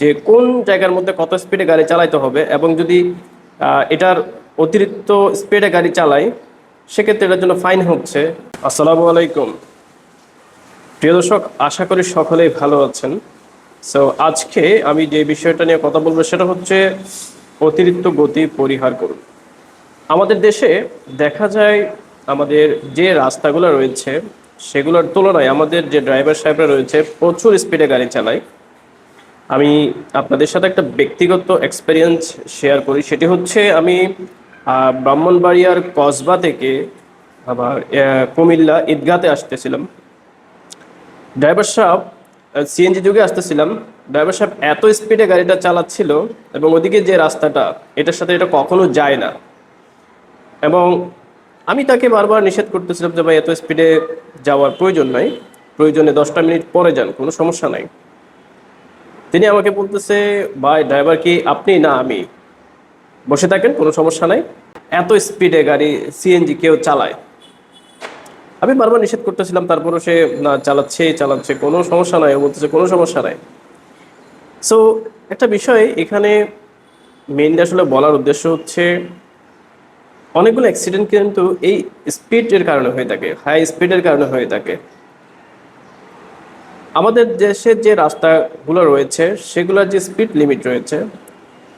যে কোন জায়গার মধ্যে কত স্পিডে গাড়ি চালাইতে হবে এবং যদি এটার অতিরিক্ত স্পিডে গাড়ি চালাই সেক্ষেত্রে এটার জন্য ফাইন হচ্ছে। আসসালামু আলাইকুম। প্রিয় দর্শক, আশা করি সকলেই ভালো আছেন। সো আজকে আমি যে বিষয়টা নিয়ে কথা বলব সেটা হচ্ছে অতিরিক্ত গতি পরিহার করুন। আমাদের দেশে দেখা যায় আমাদের যে রাস্তাগুলো রয়েছে, সেগুলোর তুলনায় আমাদের যে ড্রাইভার সাহেবরা রয়েছে, প্রচুর স্পিডে গাড়ি চালায়। আমি আপনাদের সাথে একটা ব্যক্তিগত এক্সপিরিয়েন্স শেয়ার করি। সেটি হচ্ছে আমি ব্রাহ্মণবাড়িয়ার কসবা থেকে আবার কুমিল্লা ঈদগাতে আসতেছিলাম। ড্রাইভার সাহেব সিএনজি যুগে আসতেছিলাম। ড্রাইভার সাহেব এত স্পিডে গাড়িটা চালাচ্ছিল এবং ওদিকে যে রাস্তাটা, এটার সাথে এটা কখনো যায় না। এবং আমি তাকে বারবার নিষেধ করতেছিলাম যে, ভাই, এত স্পিডে যাওয়ার প্রয়োজন নাই। প্রয়োজনে দশটা মিনিট পরে যান, কোনো সমস্যা নাই। তিনি আমাকে বলতেছে, ভাই ড্রাইভার কি আপনি? না, আমি। বসে থাকেন, কোনো সমস্যা নাই। এত স্পিডে গাড়ি সিএনজি কেউ চালায়। আমি বারবার নিষেধ করতেছিলাম, তারপরও সে, না, চালাচ্ছে চালাচ্ছে। কোনো সমস্যা নাই বলতেছে, কোনো সমস্যা নাই। সো একটা বিষয়, এখানে মেইনলি আসলে বলার উদ্দেশ্য হচ্ছে, অনেকগুলো অ্যাক্সিডেন্ট কিন্তু এই স্পিডের কারণে হয়ে থাকে হাই স্পিডের কারণে হয়ে থাকে। আমাদের দেশের যে রাস্তাগুলো রয়েছে, সেগুলোর যে স্পিড লিমিট রয়েছে,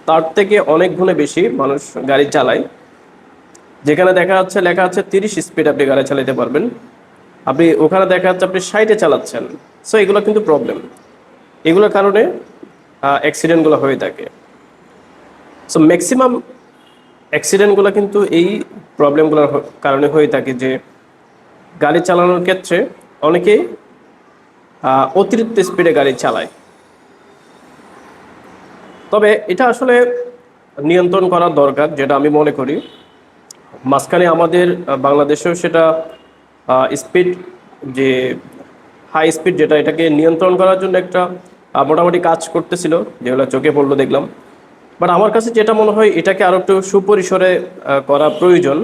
তার থেকে অনেক গুণে বেশি মানুষ গাড়ি চালায়। যেখানে দেখা যাচ্ছে, লেখা আছে তিরিশ স্পিড আপনি গাড়ি চালাতে পারবেন। আপনি ওখানে দেখা যাচ্ছে আপনি সাইডে চালাচ্ছেন। সো এগুলো কিন্তু প্রবলেম এগুলোর কারণে অ্যাক্সিডেন্টগুলো হয়ে থাকে। সো ম্যাক্সিমাম অ্যাক্সিডেন্টগুলো কিন্তু এই প্রবলেমগুলোর কারণে হয়ে থাকে যে, গাড়ি চালানোর ক্ষেত্রে অনেকেই অতিরিক্ত স্পিডে গাড়ি চালায়। তবে এটা আসলে নিয়ন্ত্রণ করা দরকার, যেটা আমি মনে করি। মাঝখানে আমাদের বাংলাদেশেও সেটা স্পিড যে হাই স্পিড যেটা, এটাকে নিয়ন্ত্রণ করার জন্য একটা মোটামুটি কাজ করতেছিল, যেগুলো চোখে পড়ল দেখলাম। বাট আমার কাছে যেটা মনে হয়, এটাকে আরও একটু সুপরিসরে করা প্রয়োজন।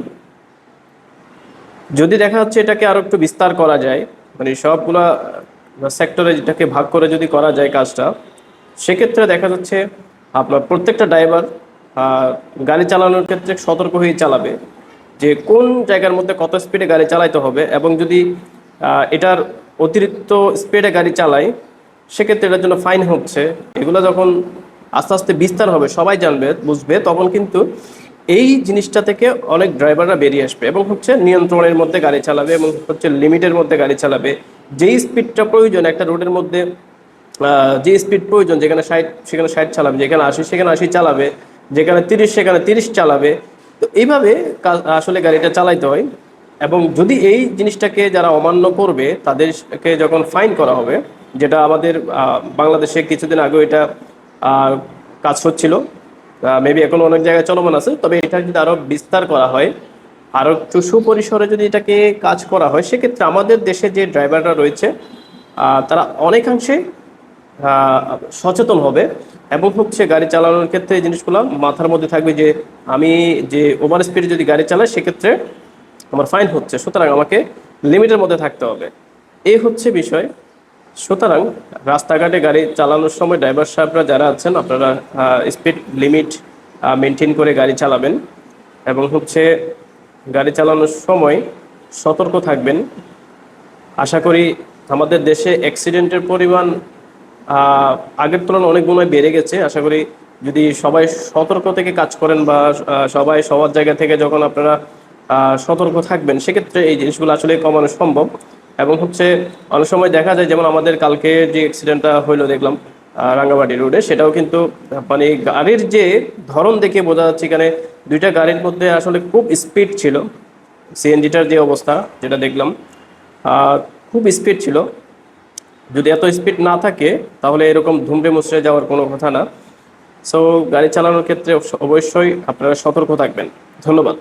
যদি দেখা যাচ্ছে এটাকে আরও একটু বিস্তার করা যায় মানে সবগুলা সেক্টরে যেটাকে ভাগ করে যদি করা যায় কাজটা, সেক্ষেত্রে দেখা যাচ্ছে আপনার প্রত্যেকটা ড্রাইভার গাড়ি চালানোর ক্ষেত্রে সতর্ক হয়ে চালাবে যে কোন জায়গার মধ্যে কত স্পিডে গাড়ি চালাইতে হবে এবং যদি এটার অতিরিক্ত স্পিডে গাড়ি চালায়, সেক্ষেত্রে এটার জন্য ফাইন হচ্ছে। এগুলো যখন আস্তে আস্তে বিস্তার হবে, সবাই জানবে, বুঝবে, তখন কিন্তু এই জিনিসটা থেকে অনেক ড্রাইভাররা বেরিয়ে আসবে এবং হচ্ছে নিয়ন্ত্রণের মধ্যে গাড়ি চালাবে এবং হচ্ছে লিমিটের মধ্যে গাড়ি চালাবে। যেই স্পিডটা প্রয়োজন, একটা রোডের মধ্যে যে স্পিড প্রয়োজন, যেখানে ষাট, সেখানে ষাট চালাবে, যেখানে আশি, সেখানে আশি চালাবে, যেখানে তিরিশ, সেখানে তিরিশ চালাবে, তো এইভাবে আসলে গাড়িটা চালাইতে হয়। এবং যদি এই জিনিসটাকে যারা অমান্য করবে, তাদেরকে যখন ফাইন করা হবে, যেটা আমাদের বাংলাদেশে কিছুদিন আগে এটা কাজ হচ্ছিল মেবি এখন অনেক জায়গায় চলমান আছে, তবে এটা যদি আরও বিস্তার করা হয়, আরও একটু সুপরিসরে যদি এটাকে কাজ করা হয়, সেক্ষেত্রে আমাদের দেশে যে ড্রাইভাররা রয়েছে তারা অনেকাংশে সচেতন হবে এবং হচ্ছে গাড়ি চালানোর ক্ষেত্রে এই জিনিসগুলো মাথার মধ্যে থাকবে যে আমি যে ওভার স্পিডে যদি গাড়ি চালাই, সেক্ষেত্রে আমার ফাইন হচ্ছে। সুতরাং আমাকে লিমিটের মধ্যে থাকতে হবে। এই হচ্ছে বিষয়। সুতরাং রাস্তাঘাটে গাড়ি চালানোর সময় ড্রাইভার সাহেবরা যারা আছেন, আপনারা স্পিড লিমিট মেনটেন করে গাড়ি চালাবেন এবং হচ্ছে গাড়ি চালানোর সময় সতর্ক থাকবেন। আশা করি আমাদের দেশে অ্যাক্সিডেন্টের পরিমাণ আগের তুলনায় অনেক বেড়ে গেছে। আশা করি যদি সবাই সতর্ক থেকে কাজ করেন বা সবাই সবার জায়গা থেকে যখন আপনারা সতর্ক থাকবেন, সেক্ষেত্রে এই জিনিসগুলো আসলে কমানো সম্ভব। এবং হচ্ছে অনেক সময় দেখা যায়, যেমন আমাদের কালকে যে অ্যাক্সিডেন্টটা হইল দেখলাম রাঙ্গামাটি রোডে সেটাও কিন্তু মানে গাড়ির যে ধরন দেখে বোঝা যাচ্ছে এখানে, দুইটা গাড়ির মধ্যে আসলে খুব স্পিড ছিল। সিএনজিটার যে অবস্থা যেটা দেখলাম খুব স্পিড ছিল। যদি এত স্পিড না থাকে, তাহলে এরকম ধুমড়ে মুচড়ে যাওয়ার কোনো কথা না। সো গাড়ি চালানোর ক্ষেত্রে অবশ্যই আপনারা সতর্ক থাকবেন। ধন্যবাদ।